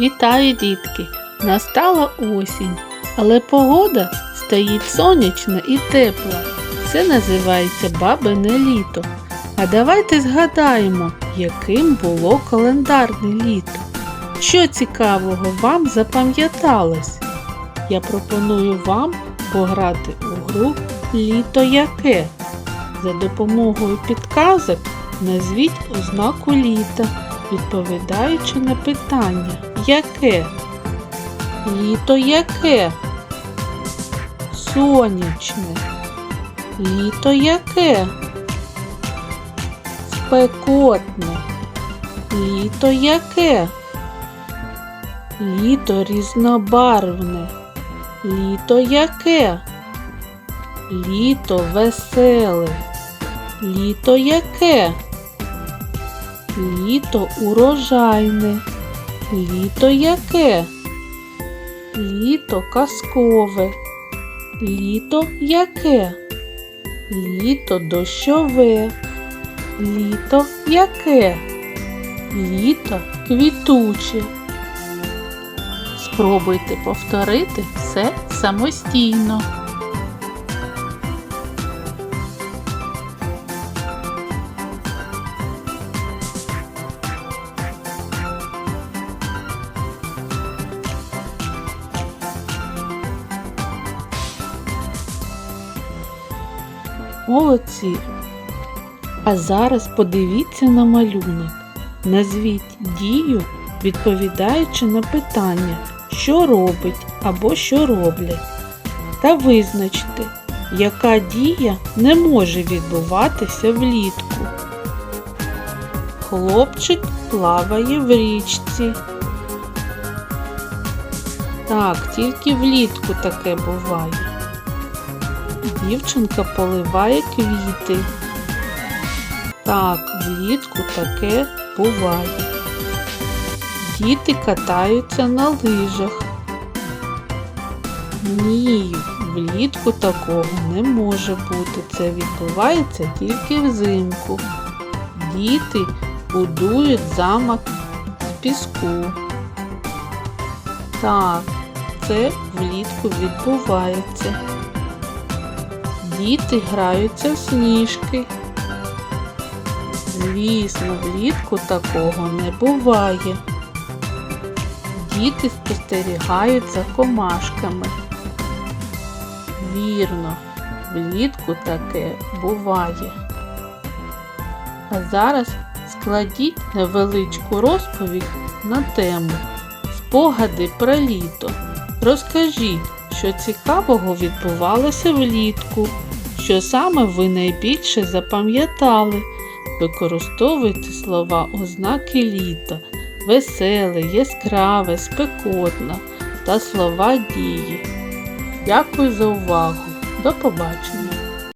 Вітаю, дітки! Настала осінь, але погода стоїть сонячна і тепла. Це називається бабине літо. А давайте згадаємо, яким було календарне літо. Що цікавого вам запам'яталось? Я пропоную вам пограти у гру Літо яке. За допомогою підказок назвіть ознаку літа, відповідаючи на питання яке? Літо яке? Сонячне. Літо яке? Спекотне. Літо яке? Літо різнобарвне. Літо яке? Літо веселе. Літо яке? Літо урожайне. Літо яке? Літо казкове. Літо яке? Літо дощове. Літо яке? Літо квітуче. Спробуйте повторити все самостійно. Молодці. А зараз подивіться на малюнок. Назвіть дію, відповідаючи на питання, що робить або що роблять. Та визначте, яка дія не може відбуватися влітку. Хлопчик плаває в річці. Так, тільки влітку таке буває. Дівчинка поливає квіти. Так, влітку таке буває. Діти катаються на лижах. Ні, влітку такого не може бути. Це відбувається тільки взимку. Діти будують замок з піску. Так, це влітку відбувається. Діти граються в сніжки. Звісно, влітку такого не буває. Діти спостерігають за комашками. Вірно, влітку таке буває. А зараз складіть невеличку розповідь на тему Спогади про літо. Розкажіть, що цікавого відбувалося влітку, що саме ви найбільше запам'ятали. Використовуйте слова ознаки літа, веселе, яскраве, спекотна та слова дії. Дякую за увагу. До побачення!